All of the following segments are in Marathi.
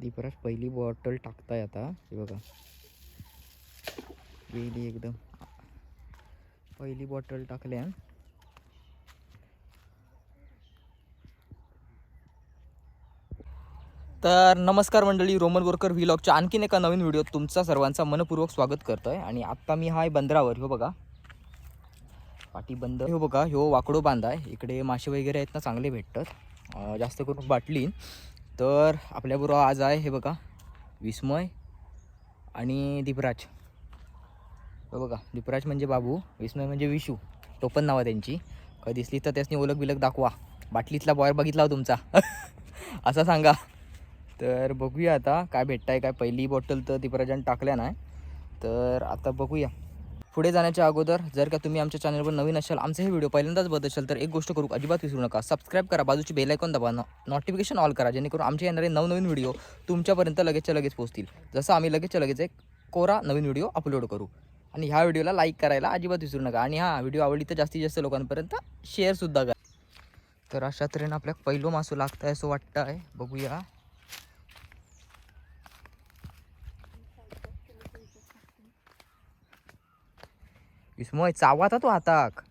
दीपराज पहिली बॉटल टाकताय आता. हे बघा. गेली एकदम. पहिली बॉटल टाकल्या तर नमस्कार मंडळी रोमन बोरकर व्हिलॉगच्या आणखीन एका नवीन व्हिडिओत तुमचा सर्वांचा मनपूर्वक स्वागत करतोय. आणि आत्ता मी हाय बंदरावर. हो बघा. पाटी बंद हो बघा ह्यो वाकडो बांध आहे. इकडे मासे वगैरे आहेत ना चांगले भेटतात. जास्त करून बाटली. तर आपल्याबरोबर आज आहे हे बघा विस्मय आणि दीपराज. हो बघा दीपराज म्हणजे बाबू विस्मय म्हणजे विशू टोपन नाव आहे त्यांची. कधी दिसली तर त्यासनी ओलख बिलक दाखवा. बाटलीतला बॉयर बघितला हो तुमचा. असं सांगा. तर बघूया आता काय भेटताय काय पहिली बॉटल तर दीपराजाने टाकल्या नाही. तर आता बघूया. पुढे जाण्याच्या अगोदर जर का तुम्ही आमच्या चॅनलवर नवीन असाल आमचे हे व्हिडिओ पहिल्यांदाच बघत असाल तर एक गोष्ट करू अजिबात विसरू नका. सबस्क्राईब करा बाजूची बेलायकॉन दाबा नोटिफिकेशन ऑल करा जेणेकरून आमचे येणारे नवनवीन व्हिडिओ तुमच्यापर्यंत लगेचच्या लगेच पोहोचतील. जसं आम्ही लगेचच्या लगेच एक कोरा नवीन व्हिडिओ अपलोड करू. आणि ह्या व्हिडिओला लाईक करायला अजिबात विसरू नका. आणि हा व्हिडिओ आवडली तर जास्तीत जास्त लोकांपर्यंत शेअरसुद्धा करा. तर अशा तऱ्हेनं आपल्या पहिलो मासू लागतं आहे असं वाटतं आहे बघूया. विस्मय चावाता तो हाताक.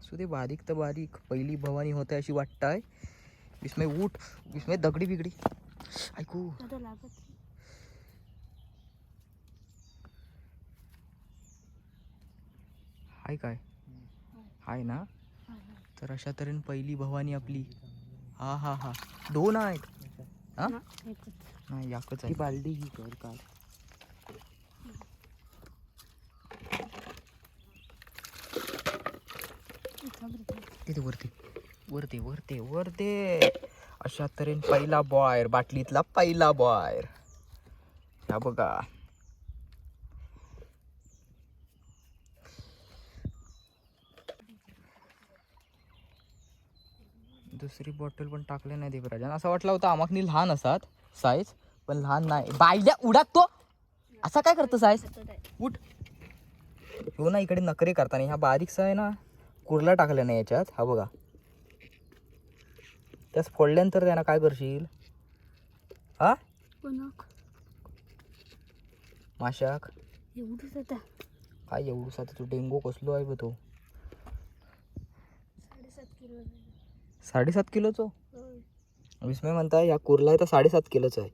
असू दे बारीक तर बारीक. पहिली भवानी होते अशी वाटत आहे विस्मय उठ. विस्मय दगडी बिगडी. ऐकू. आता लागत हाय काय? हाय ना? तर अशा तऱ्हेने पहिली भवानी आपली. हा हा हा. दोन आहेत. हा? नाही याकच आहे. बालदी ही कर काढ तिथे वरती. वरती वरती वरती. अशा तऱ्हेने पहिला बॉयर बाटलीतला पहिला बॉयर ह्या बघा. दुसरी बॉटल पण टाकले नाही देवराजन असं वाटलं होतं आमाकनी लहान असतात साईज पण लहान नाही. बायल्या उडात तो. असा काय करतो साईज उठ. हो ना इकडे नखरे करताना. ह्या बारीकसा आहे ना कुर्ला टाकल्या नाही याच्यात. हा बघा. त्यास फोडल्यानंतर त्यांना काय करशील? हा? माशाक? एवढंच आता. काय एवढूसा तू डेंगू कसलो आहे बघ तो. साडेसात किलो साडेसात किलोचो? विस्मय म्हणताय या कुर्ला आहे तर साडेसात किलोचा आहे.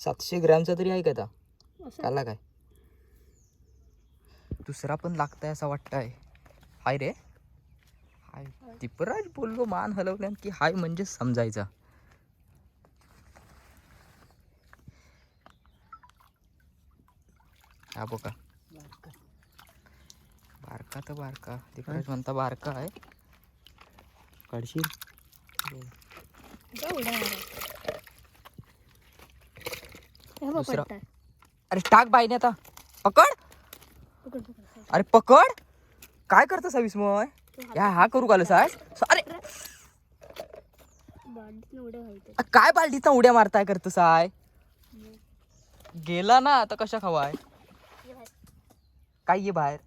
सातशे ग्रॅमचा तरी आहे का आता? त्याला काय? दुसरा पण लागताय असं वाटतंय. हाय रे. हाय. दीपराज बोललो मान हलवल्यान की हाय म्हणजे समजायचा. हा बघा बारका तर बारका. दीपराज म्हणता बारका आहे. काढशील? दुसरा. पडतात अरे टाक बाईने आता. पकड. अरे पकड. काय करतस विस्मय या हा करू का सास अरे! काय बालडीचा उड्या मारताय करतस आहे गेला ना आता कशा खवाय काय ये बाहेर?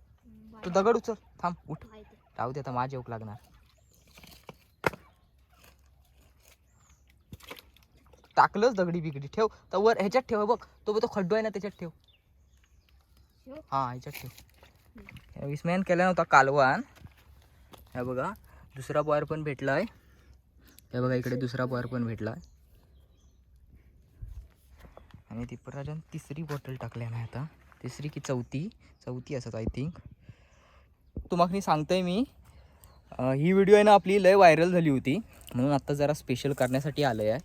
तू दगड उचल. थांब उठ. राहू दे आता माझ्या येऊक लागणार. टाकलंच दगडी बिगडी ठेव. तर वर ह्याच्यात ठेव बघ. तो तो खड्डो आहे ना त्याच्यात ठेव. ठेव? हा ह्याच्यात ठेव. विस्मयान केला नव्हता कालवान हे बघा दुसरा पॉयर पण भेटला आहे हे बघा इकडे दुसरा पॉयर पण भेटला आहे आणि दीपराजन तिसरी बॉटल टाकल्या नाही आता. तिसरी की चौथी? चौथी असत आय थिंक तुम्हाला सांगतोय मी ही व्हिडिओ आहे ना आपली लय व्हायरल झाली होती. म्हणून आत्ता जरा स्पेशल करण्यासाठी आलं आहे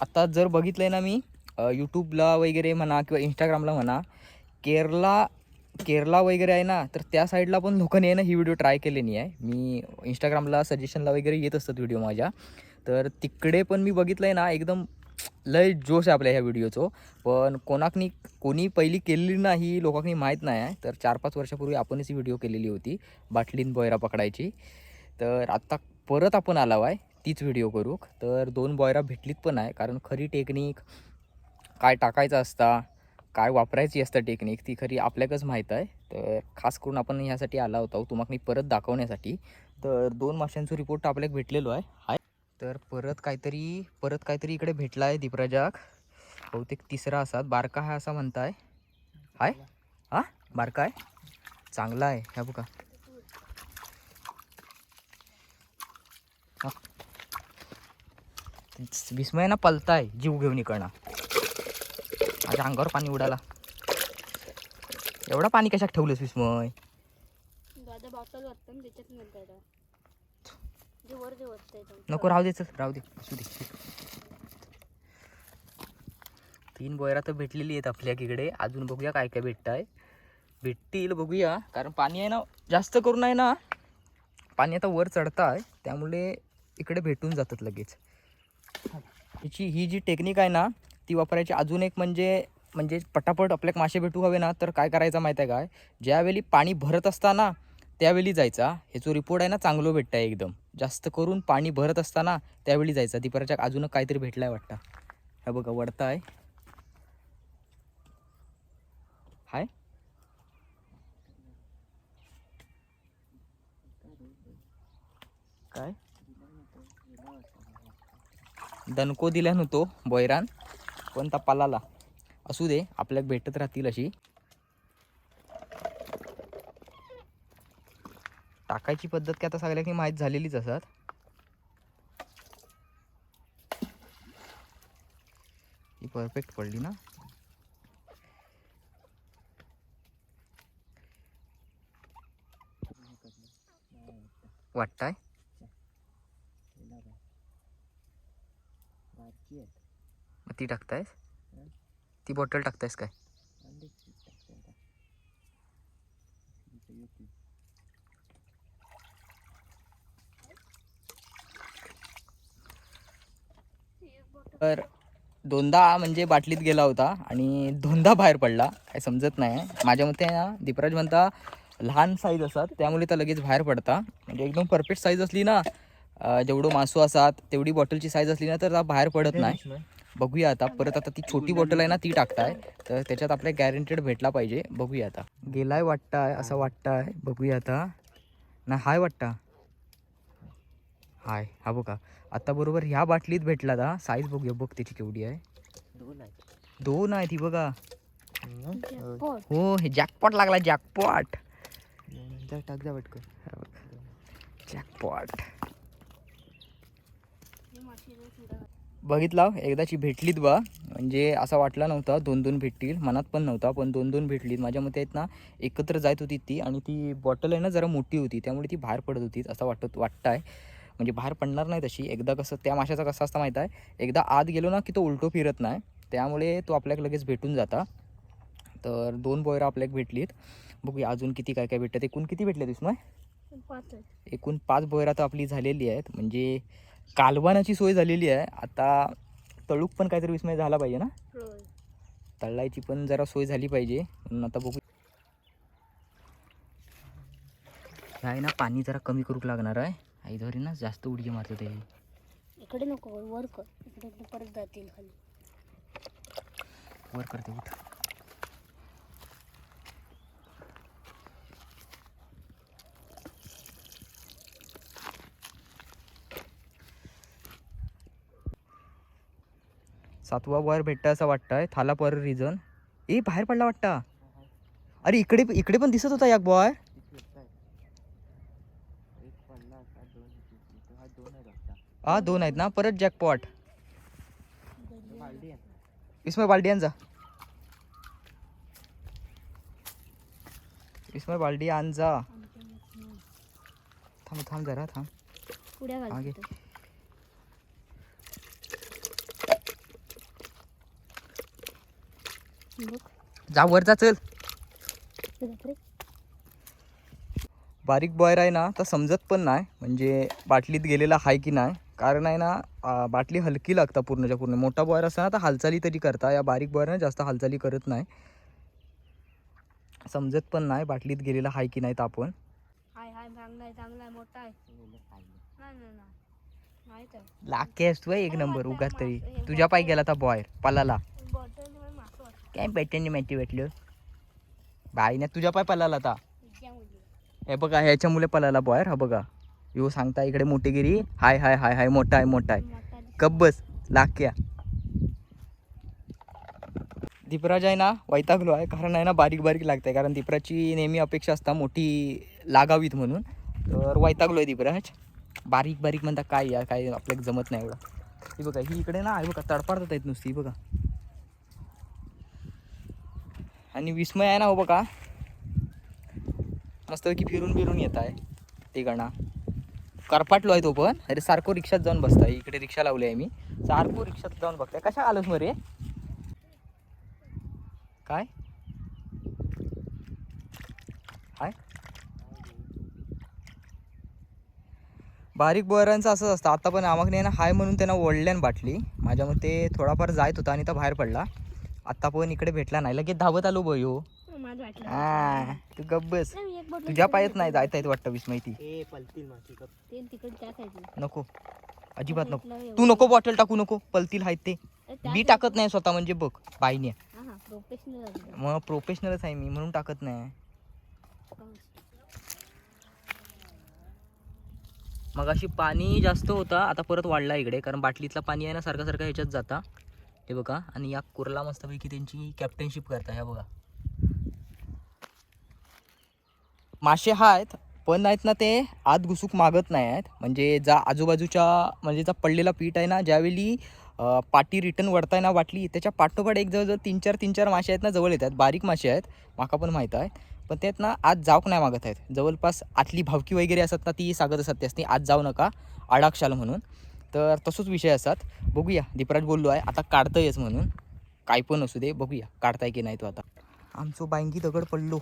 आत्ता जर बघितलं आहे ना मी यूट्यूबला वगैरे म्हणा किंवा इंस्टाग्रामला म्हणा केरला केरला वगैरे आहे ना तर त्या साईडला पण लोकांनी आहे ना ही व्हिडिओ ट्राय केलेली आहे. मी इंस्टाग्रामला सजेशनला वगैरे येत असतात व्हिडिओ माझ्या. तर तिकडे पण मी बघितलं आहे ना एकदम लय जोश आहे आपल्या ह्या व्हिडिओचं पण कोणाकनी कोणी पहिली केलेली नाही लोकांनी माहीत नाही आहे. तर चार पाच वर्षापूर्वी आपणच ही व्हिडिओ केलेली होती बाटलीन बॉयरा पकडायची. तर आत्ता परत आपण आलाव आहे तीच व्हिडिओ करू. तर दोन बॉयरा भेटलीत पण आहे कारण खरी टेक्निक काय टाकायचं असता काय वापरायची असतं टेक्निक ती खरी आपल्याकच माहीत आहे. तर खास करून आपण ह्यासाठी आला होता तुम्हाला परत दाखवण्यासाठी. तर दोन माशांचं रिपोर्ट आपल्याला भेटलेलो आहे. हाय. तर परत काहीतरी परत काहीतरी इकडे भेटला आहे दीपराजाक. बहुतेक तिसरा असा बारका हा असा म्हणताय. हाय. हा? बारका आहे? चांगला आहे. ह्या बघा. हा. विस्मय ना पलताय जीव घेऊन इकडनं. माझ्या अंगावर पाणी उडाला. एवढा पाणी कशात ठेवलंस विस्मय दादा बॉटल वाटतं ना त्याच्यात म्हणता येतं जे वर जे नको राहू दे चल राहू दे. असू दे. तीन बोयरा तर भेटलेली आहेत आपल्या इकडे. अजून बघूया काय काय भेटत आहे भेटतील बघूया. कारण पाणी आहे ना जास्त करून आहे ना पाणी आता वर चढतं आहे त्यामुळे इकडे भेटून जातात लगेच. हिची ही जी टेक्निक आहे ना ती वापरायची. अजून एक म्हणजे म्हणजे पटापट आपल्याला मासे भेटू हवे ना तर काय करायचं माहीत आहे काय? ज्यावेळी पाणी भरत असताना त्यावेळी जायचा. हे जो रिपोर्ट आहे ना चांगलं भेटतं आहे एकदम. जास्त करून पाणी भरत असताना त्यावेळी जायचा. दीपराच्या अजून काहीतरी भेटलाय वाटतं. हे बघा वडता आहे. हाय. काय? दणको दिला नव्हतो बैरान पण ता असू दे आपल्याला भेटत राहतील अशी. टाकायची पद्धत काय आता सगळ्यांनी माहीत झालेलीच असतात. ही परफेक्ट पडली ना. वाटताय मग ती टाकतायस? ती बॉटल टाकतायस काय? तर दोनदा म्हणजे बाटलीत गेला होता आणि दोनदा बाहेर पडला काय समजत नाही. माझ्या मते ना दीपराज म्हणता लहान साईज असतात त्यामुळे तर लगेच बाहेर पडता. म्हणजे एकदम परफेक्ट साईज असली ना जेवढं मासू असतात तेवढी बॉटलची साईज असली ना तर बाहेर पडत नाही. बघूया आता. परत आता ती छोटी बॉटल आहे ना ती टाकताय. तर त्याच्यात आपल्या गॅरंटेड भेटला पाहिजे. बघूया आता. गेलाय वाटताय असं वाटताय बघूया आता. ना हाय वाटता हाय हा बघा. आता बरोबर ह्या बाटलीत भेटला दा साईज बघूया बघ त्याची केवढी आहे. दोन आहे ती बघा. हो हे जॅकपॉट लागला जॅकपॉट टाक जा पटकन. जॅकपॉट हे माशी रोज उड्या बघितला एकदाची भेटलीत बा. म्हणजे असा वाटला नव्हता दोन दोन भेटतील. मनात पण नव्हता पण दोन दोन भेटलीत. माझ्या मते आहेत ना एकत्र जात होती ती आणि ती बॉटल आहे ना जरा मोठी होती. त्यामुळे ती बाहेर पडत होती असं वाटत वाटतं आहे म्हणजे बाहेर पडणार नाही तशी. एकदा कसं त्या माशाचा कसा असता माहीत आहे? एकदा आत गेलो ना की तो उलटो फिरत नाही. त्यामुळे तो आपल्याला लगेच भेटून जाता. तर दोन बोयरा आपल्याला भेटलीत. बघूया अजून किती काय काय भेटतात. एकूण किती भेटले आहेत. एकूण पाच बोयरा तर आपली झालेली आहेत. म्हणजे कालवानाची सोय झालेली आहे. आता तळूक पण काहीतरी विस्मय झाला पाहिजे ना? तळायची पण जरा सोय झाली पाहिजे. म्हणून आता बघू. आहे ना पाणी जरा कमी करूक लागणार आहे. आई धरी ना जास्त उडकी मारतो ते. इकडे नको वर कर. इकडे परत जातील खाली. वर करते उठ. सातवा बॉयर भेटता असं वाटतंय. थाला पर रिझन ए बाहेर पडला वाटता. अरे इकडे इकडे पण दिसत होता एक बॉय हा दोन आहेत ना. परत जॅकपॉट विस्मय बालडियांचा विस्मय बालडी आणजा आमच्या इथनं. थांब थांब जरा थांब. उड्या मागे. घालतो बघ जा वर जा चल. बारीक बॉयर आहे ना तर समजत पण नाही म्हणजे बाटलीत गेलेला आहे की नाही. कारण आहे ना बाटली हलकी लागता पूर्णच्या पूर्ण. मोठा बॉयर असता ना तर हालचाली तरी करता. या बारीक बॉयरने जास्त हालचाली करत नाही. समजत पण नाही बाटलीत गेलेला आहे की नाही तर आपण. हाय हाय चांगला आहे चांगला आहे मोठा आहे. नाही नाही नाही. माहीत आहे. लाके असतो एक नंबर उगाच तरी. तुझ्या पाय गेला तर बॉयर पलाला. काय भेटण्याने माहिती भेटलं बाईने तुझ्या पाय पलाला आता। हे बघा ह्याच्या मुले पलाला बॉयर हा बघा. यो सांगता इकडे मोठीगिरी. हाय हाय हाय हाय मोठा आहे मोठा आहे. कब्बस लाख्या बस लाक्या दीपराज आहे ना वैतागलो आहे. कारण आहे ना बारीक बारीक लागते कारण दीपराजची नेहमी अपेक्षा असता मोठी लागावीत म्हणून. तर वैतागलो आहे दीपराज. बारीक बारीक म्हणता काय या काय आपल्याला जमत नाही एवढं. ही बघा ही इकडे ना आहे बघा तडपाडतात आहेत नुसती बघा. आणि विस्मय आहे ना हो बघा. मस्तपैकी फिरून फिरून येत आहे ते गणा. करपाटलो आहे तो पण. अरे सारखं रिक्षात जाऊन बसताय. इकडे रिक्षा लावली आहे मी. सारखं रिक्षात जाऊन बघताय. कशा आलोस मग रे? काय? हाय. बारीक बोरांचं असंच असतं. आता पण आमाकडे ना हाय म्हणून त्यांना ओढल्यान बाटली. माझ्या मते थोडाफार जायत होता आणि तो बाहेर पडला. आता पण इकडे भेटला नाही. लगेच धावत आलो बघ हो तू गब्बस तुझ्या पायत. नाही जायत आहेत वाटतं विस्मयती ए पलतील माशी कप ते तिकडे त्या साईडला नको. अजिबात नको. तू नको बॉटल टाकू नको. पलतील आहेत ते. मी टाकत नाही स्वतः म्हणजे बघ बाईने. हा हा मग प्रोफेशनलच आहे मी म्हणून टाकत नाही. मग अशी पाणी जास्त होता आता परत वाढला इकडे कारण बाटलीतला पाणी आहे ना सारखं सारखं ह्याच्यात जाता. हे बघा आणि या कुर्ला मस्तपैकी त्यांची कॅप्टनशिप करता ह्या बघा. मासे हा आहेत पण आहेत ना ते आत घुसूक मागत नाही आहेत. म्हणजे जा आजूबाजूच्या म्हणजे जा पडलेला पीठ आहे ना ज्यावेळी पाटी रिटर्न वरताय ना वाटली त्याच्या पाठोपाठ एक जवळजवळ तीन चार तीन चार मासे आहेत ना जवळ येतात. बारीक मासे आहेत माका पण माहीत आहे पण त्यात ना आत जाऊक नाही मागत आहेत. जवळपास आतली भावकी वगैरे असतात ना ती सांगत असतात त्यासनी आत जाऊ नका आडाक्षाल म्हणून. तर तसंच विषय असतात बघूया दीपराज बोललो आहे आता काढता येस म्हणून. काय पण असू दे बघूया काढताय की नाही तो आता. आमचो बांगी दगड पडलो.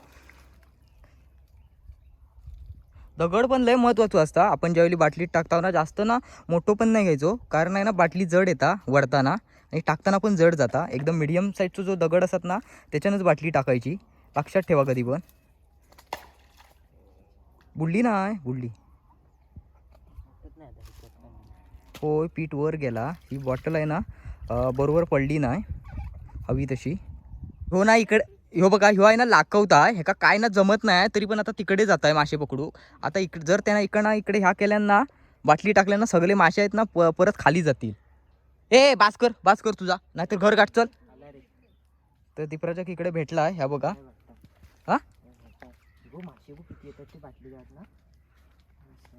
दगड पण लय महत्त्वाचं असतं आपण ज्यावेळी बाटलीत टाकताना जास्त ना मोठं पण नाही घ्यायचो. कारण आहे ना बाटली जड येता वडताना आणि टाकताना पण जड जाता. एकदम मिडियम साईजचा जो दगड असतात ना त्याच्यानंच बाटली टाकायची. लक्षात ठेवा कधी पण. बुडली ना बुडली वाटत नाही आता ह्याच्यात काय नाही. होय पीठ वर गेला. ही बॉटल आहे ना बरोबर पडली नाही. हवी तशी. हो ना इकडे ह्यो बघा ह्यो आहे ना लाकवता ह्याका काय ना जमत नाही तरी पण आता तिकडे जात आहे मासे पकडू. आता इकडे जर त्यांना इकडं इकडे ह्या केल्यांना बाटली टाकल्यानं सगळे मासे आहेत ना प परत खाली जातील. ए बास्कर बास्कर तुझा. नाहीतर घर गाठ चल. तर दीपराजक इकडे भेटला आहे ह्या बघा. काय हा? मासे गो किती येतात ते बाटली जात ना असं.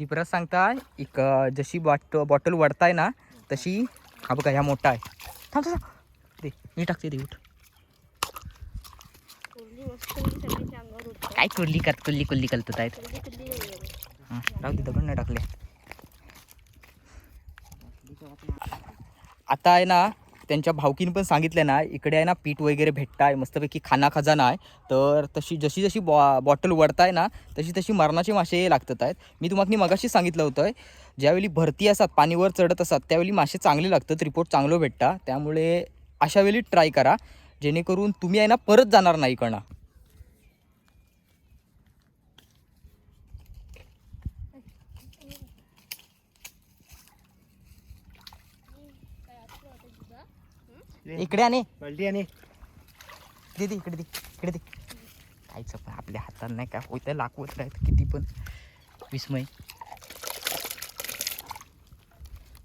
दीपराज सांगता एक जशी बॉट बॉटल वडताय ना तशी हा बघा ह्या मोठा आहे. थांब थांब. दे मी टाकते दे उठ. काय कुर्ली कर कुल्ली कुल्ली करतात आहेत. हां राहू दे दगड नाही टाकले. आता आहे ना त्यांच्या भावकीने पण सांगितलं ना इकडे आहे ना पीठ वगैरे भेटताय मस्तपैकी खाना खजाना आहे. तर तशी जशी जशी बॉ बॉटल वडताय ना तशी तशी मरणाचे मासे लागतात आहेत. मी तुम्हाला मगाशी सांगितलं होतं ज्यावेळी भरती असतात पाणीवर चढत असतात त्यावेळी मासे चांगले लागतात रिपोर्ट चांगलं भेटता. त्यामुळे अशावेळी ट्राय करा जेणेकरून तुम्ही आहे ना परत जाणार नाही कणा. इकडे आणि पलटी आणि. दे दे इकडे दे इकडे दे. काहीच पण आपल्या हातात नाही काय होतं लाखवत राहत किती पण. विस्मय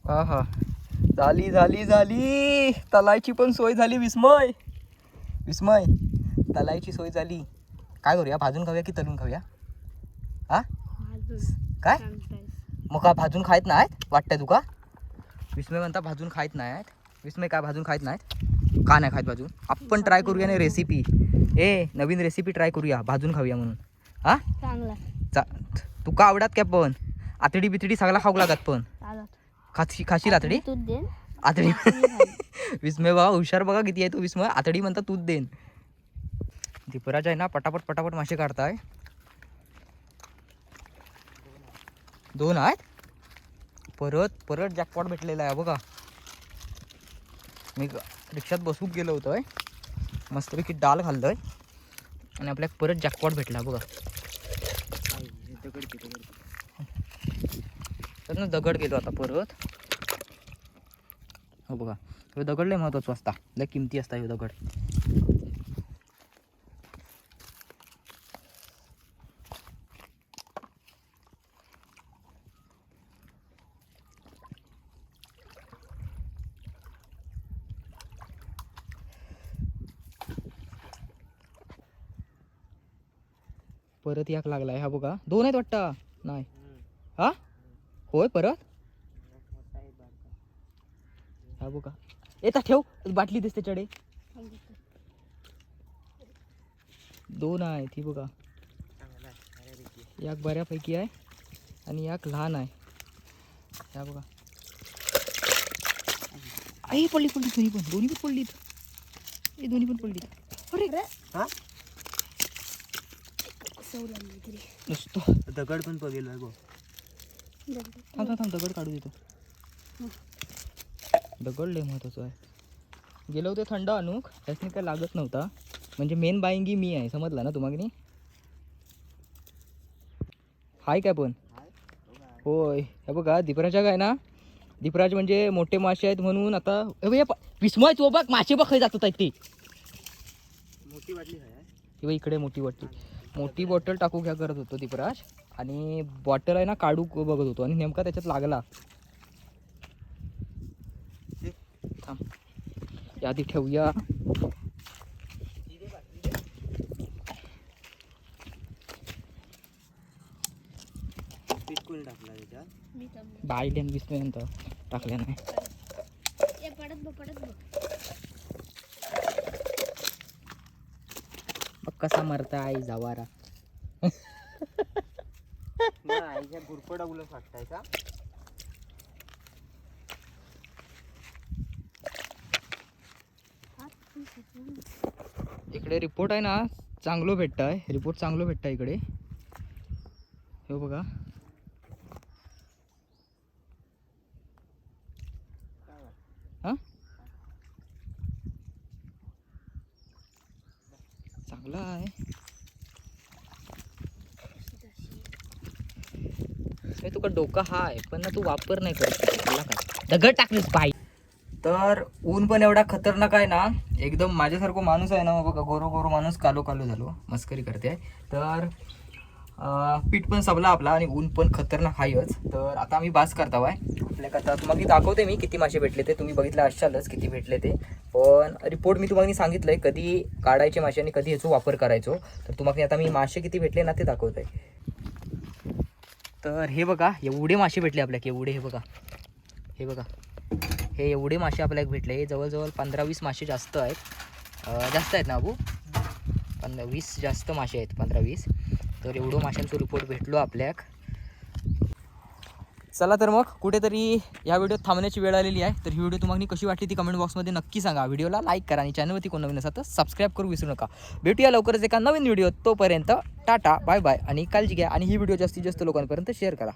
हा हा. झाली झाली झाली. तलायची पण सोय झाली विस्मय विस्मय तलायची सोय झाली. काय करूया? भाजून खाऊया की तलून खाऊया? हा? भाजून. काय. मग का भाजून खायत नाहीत? वाटतंय तुका? विस्मय म्हणता भाजून खायत नाहीत. विस्मय काय भाजून खायत नाहीत का नाही खायत भाजून? आपण ट्राय करूया ना रेसिपी ए नवीन रेसिपी ट्राय करूया. भाजून खाऊया म्हणून. हा? चांगला. चा तुका आवडत काय पण? आतडी बितडी सगळा खाऊ लागत पण. खाशी खाशील आतडी आतडी. विस्मय बघा हुशार बघा किती आहे तू विस्मय. आतडी म्हणता तूच देन दीपराज आहे ना पटापट पटापट मासे काढताय. दोन आहेत. परत परत जॅकपॉट भेटलेला आहे बघा. मी रिक्षात बसून गेलो होतो आहे मस्तपैकी डाल आहे आणि आपल्याला परत जॅकपॉट भेटला बघा. तर ना दगड गेलो आता परत. हो बघा. हे दगड लय महत्वाचं असता. लय किमती असता हे दगड. परत याक लागलाय हा बघा. दोन आहेत वाटतं. नाही. हा? होय परत? हा बघा. येता ठेव. बाटली दिसते चढे. दोन आहेत ही बघा. याक बऱ्यापैकी आहे आणि याक लहान आहे. ह्या बघा. आई पडली पडली. दोन्ही पण दोन्ही पण पडलीत. ए दोन्ही पण पडलीत. अरे! हा? सव लागली तरी नुसतं. दगड पण बघेल बघ थांब थांब थांब दगड काढू देतो. दगड लय महत्वाचं आहे. गेलो होते थंड आणूक त्याच्याने काय लागत नव्हता. म्हणजे मेन बाईंगी मी आहे समजला ना तुम्हाला हाय काय पण? हाय. हे बघा दीपराजा काय ना? दीपराज म्हणजे मोठे मासे आहेत म्हणून आता हे हे विस्मय तो बघ मासे बघ खाई जातात आहेत ते. मोठी वाटली हे इकडे मोठी वाटली. मोठी बॉटल टाकू घ्या करत होतो दीपराज. आणि बॉटल आहे ना काढू बघत होतो. आणि नेमका त्याच्यात लागला. थांब. या आधी ठेवूया. पीठ कोणी टाकला त्याच्यात. मी थांबलो. बायलेन विस्मय नंतर टाकल्या नाही ए पडत बघ पडत बघ बघ कसा मरता आई जावारा? आईच्या गुरपडा उलट वाटताय का? इकडे रिपोर्ट आहे ना चांगलं भेटतं आहे रिपोर्ट चांगलं भेटतं इकडे. हे बघा. चांगला आहे. तुका डोका हा आहे पण ना तू वापर नाही करत काय? दगड टाकलीस बाई. तर ऊन पण एवढा खतरनाक आहे ना एकदम माझ्यासारखं माणूस आहे ना बघा गोरो गोरो माणूस कालो कालो झालो मस्करी करते. तर पीठ पण सबला आपला आणि ऊन पण खतरनाक आहेच तर आता आम्ही बास करता आहे. आपल्या कथा तुम्हाला दाखवते मी किती मासे भेटले ते. तुम्ही बघितलं असालच किती भेटले ते. पण रिपोर्ट मी तुम्हाला सांगितलं आहे कधी काढायचे मासे आणि कधी याचा वापर करायचो. तर तुम्हाला आता मी मासे किती भेटले ना ते दाखवत आहे तर हे बघा एवढे मासे भेटले आपल्याला एवढे हे बघा. हे बघा. हे एवढे मासे आपल्याला भेटले हे जवळजवळ पंधरा वीस मासे जास्त आहेत. जास्त आहेत ना अबू? पंधरा वीस जास्त मासे आहेत पंधरा वीस तर एवढं माशांचं रिपोर्ट भेटलो आपल्याक. चला तर मग कुठेतरी या व्हिडिओत थांबण्याची वेळ आलेली आहे. तर ही व्हिडिओ तुम्हाला कशी वाटली ती कमेंट बॉक्समध्ये नक्की सांगा. व्हिडिओला लाईक करा आणि चॅनलवरती कोण नवीन असा तर सबस्क्राईब करू विसरू नका. भेटूया लवकरच एका नवीन व्हिडिओ तोपर्यंत टाटा बाय बाय आणि काळजी घ्या आणि ही व्हिडिओ जास्तीत जास्त लोकांपर्यंत शेअर करा.